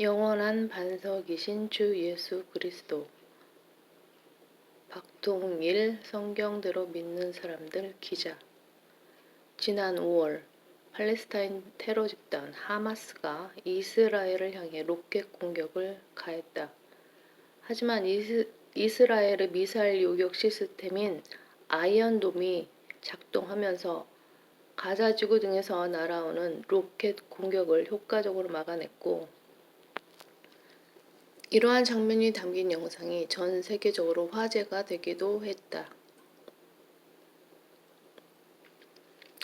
영원한 반석이신 주 예수 그리스도 박동일 성경대로 믿는 사람들 기자 지난 5월 팔레스타인 테러 집단 하마스가 이스라엘을 향해 로켓 공격을 가했다. 하지만 이스, 이스라엘의 미사일 요격 시스템인 아이언돔이 작동하면서 가자지구 등에서 날아오는 로켓 공격을 효과적으로 막아냈고 이러한 장면이 담긴 영상이 전 세계적으로 화제가 되기도 했다.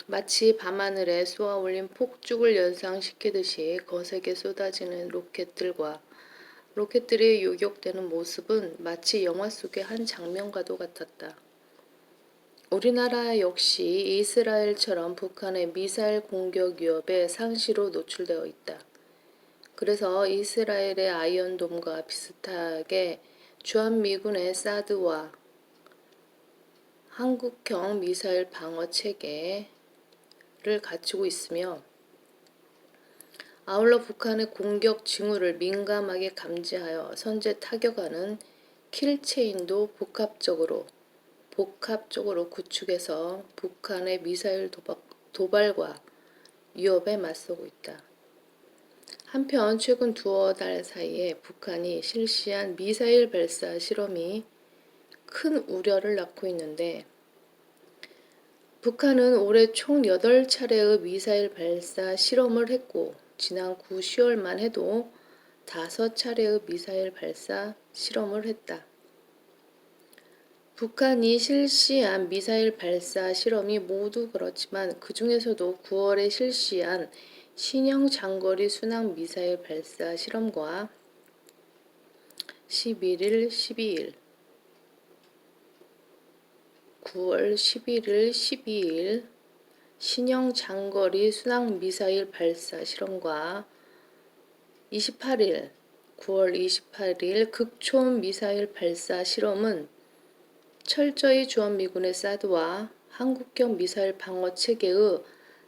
마치 밤하늘에 쏘아 올린 폭죽을 연상시키듯이 거세게 쏟아지는 로켓들과 로켓들이 요격되는 모습은 마치 영화 속의 한 장면과도 같았다. 우리나라 역시 이스라엘처럼 북한의 미사일 공격 위협에 상시로 노출되어 있다. 그래서 이스라엘의 아이언돔과 비슷하게 주한미군의 사드와 한국형 미사일 방어 체계를 갖추고 있으며 아울러 북한의 공격 징후를 민감하게 감지하여 선제 타격하는 킬체인도 복합적으로 복합적으로 구축해서 북한의 미사일 도박, 도발과 위협에 맞서고 있다. 한편 최근 두어 달 사이에 북한이 실시한 미사일 발사 실험이 큰 우려를 낳고 있는데 북한은 올해 총 8차례의 미사일 발사 실험을 했고 지난 9, 10월만 해도 5차례의 미사일 발사 실험을 했다. 북한이 실시한 미사일 발사 실험이 모두 그렇지만 그 중에서도 9월에 실시한 신형 장거리 순항 미사일 발사 실험과 11일, 12일, 9월 11일, 12일 신형 장거리 순항 미사일 발사 실험과 28일, 9월 28일 극초음 미사일 발사 실험은 철저히 주한미군의 사드와 한국형 미사일 방어 체계의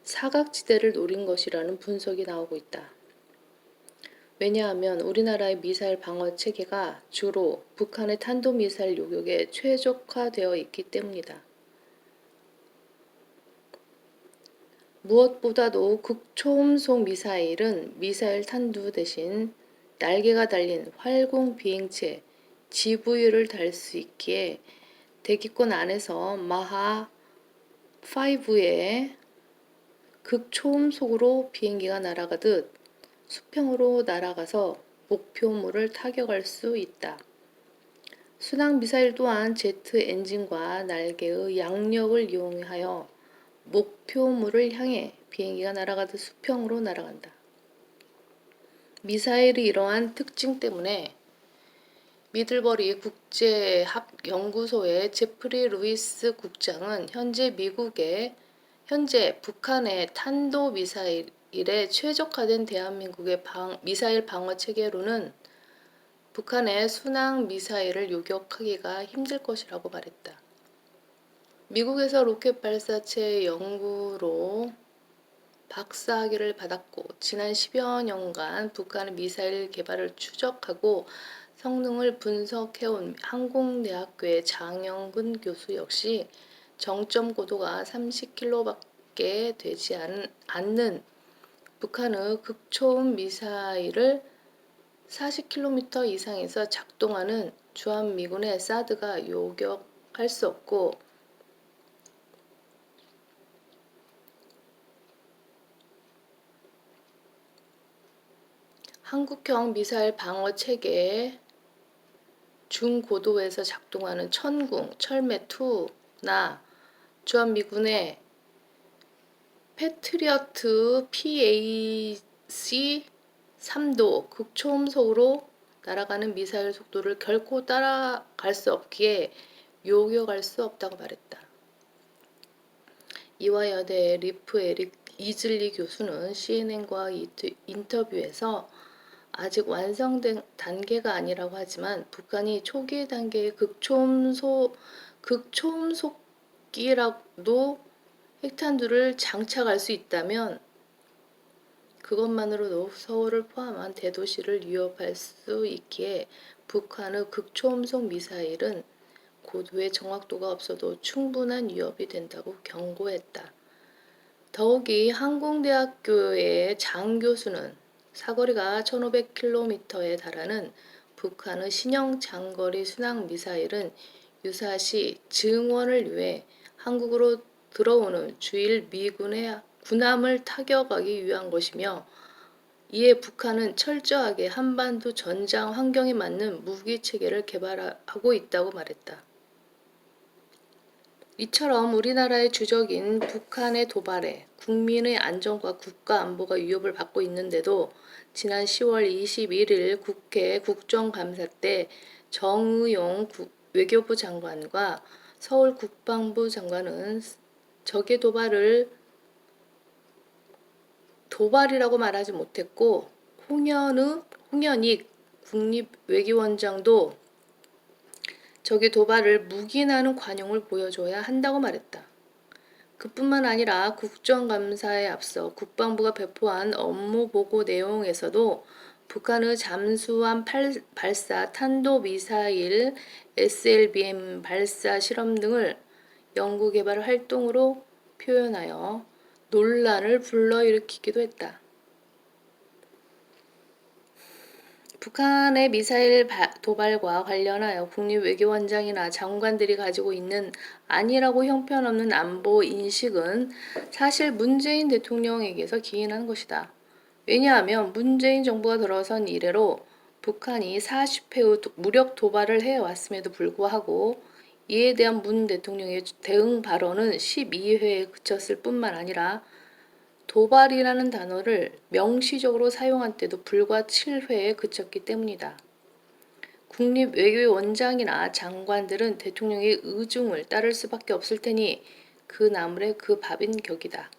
사각지대를 노린 것이라는 분석이 나오고 있다. 왜냐하면 우리나라의 미사일 방어 체계가 주로 북한의 탄도미사일 요격에 최적화되어 있기 때문이다. 무엇보다도 극초음속 미사일은 미사일 탄두 대신 날개가 달린 활공 비행체 GV를 달 수 있기에 대기권 안에서 마하 5의 극초음 속으로 비행기가 날아가듯 수평으로 날아가서 목표물을 타격할 수 있다. 순항 미사일 또한 제트 엔진과 날개의 양력을 이용하여 목표물을 향해 비행기가 날아가듯 수평으로 날아간다. 미사일의 이러한 특징 때문에 미들버리 국제합연구소의 제프리 루이스 국장은 현재 미국의 현재 북한의 탄도 미사일에 최적화된 대한민국의 방, 미사일 방어 체계로는 북한의 순항 미사일을 요격하기가 힘들 것이라고 말했다. 미국에서 로켓 발사체 연구로 박사학위를 받았고 지난 10여 년간 북한의 미사일 개발을 추적하고 성능을 분석해온 항공대학교의 장영근 교수 역시 정점 고도가 30km밖에 되지 않는 북한의 극초음 미사일을 40km 이상에서 작동하는 주한미군의 사드가 요격할 수 없고 한국형 미사일 방어 체계에 중고도에서 작동하는 천궁, 철매2나 주한미군의 패트리어트 PAC 3도 극초음속으로 날아가는 미사일 속도를 결코 따라갈 수 없기에 요격할 수 없다고 말했다. 이화여대 리프 에릭 이즐리 교수는 CNN과 인터뷰에서 아직 완성된 단계가 아니라고 하지만 북한이 초기 단계의 극초음속 극초음속 기라도 핵탄두를 장착할 수 있다면 그것만으로도 서울을 포함한 대도시를 위협할 수 있기에 북한의 극초음속 미사일은 고도의 정확도가 없어도 충분한 위협이 된다고 경고했다. 더욱이 항공대학교의 장 교수는 사거리가 1500km에 달하는 북한의 신형 장거리 순항 미사일은 유사시 증원을 위해 한국으로 들어오는 주일 미군의 군함을 타격하기 위한 것이며 이에 북한은 철저하게 한반도 전장 환경에 맞는 무기 체계를 개발하고 있다고 말했다. 이처럼 우리나라의 주적인 북한의 도발에 국민의 안전과 국가 안보가 위협을 받고 있는데도 지난 10월 21일 국회 국정감사 때 정의용 국- 외교부 장관과 서울 국방부 장관은 적의 도발을 도발이라고 말하지 못했고 홍현의 홍현익 국립외교원장도 적의 도발을 묵인하는 관용을 보여줘야 한다고 말했다. 그뿐만 아니라 국정감사에 앞서 국방부가 배포한 업무 보고 내용에서도 북한의 잠수함 팔- 발사 탄도미사일 SLBM 발사 실험 등을 연구 개발 활동으로 표현하여 논란을 불러일으키기도 했다. 북한의 미사일 바- 도발과 관련하여 국립외교원장이나 장관들이 가지고 있는 아니라고 형편없는 안보 인식은 사실 문재인 대통령에게서 기인한 것이다. 왜냐하면 문재인 정부가 들어선 이래로 북한이 40회의 도- 무력 도발을 해왔음에도 불구하고 이에 대한 문 대통령의 대응 발언은 12회에 그쳤을 뿐만 아니라 도발이라는 단어를 명시적으로 사용한 때도 불과 7회에 그쳤기 때문이다. 국립외교원장이나 장관들은 대통령의 의중을 따를 수밖에 없을 테니 그 나물에 그 밥인 격이다.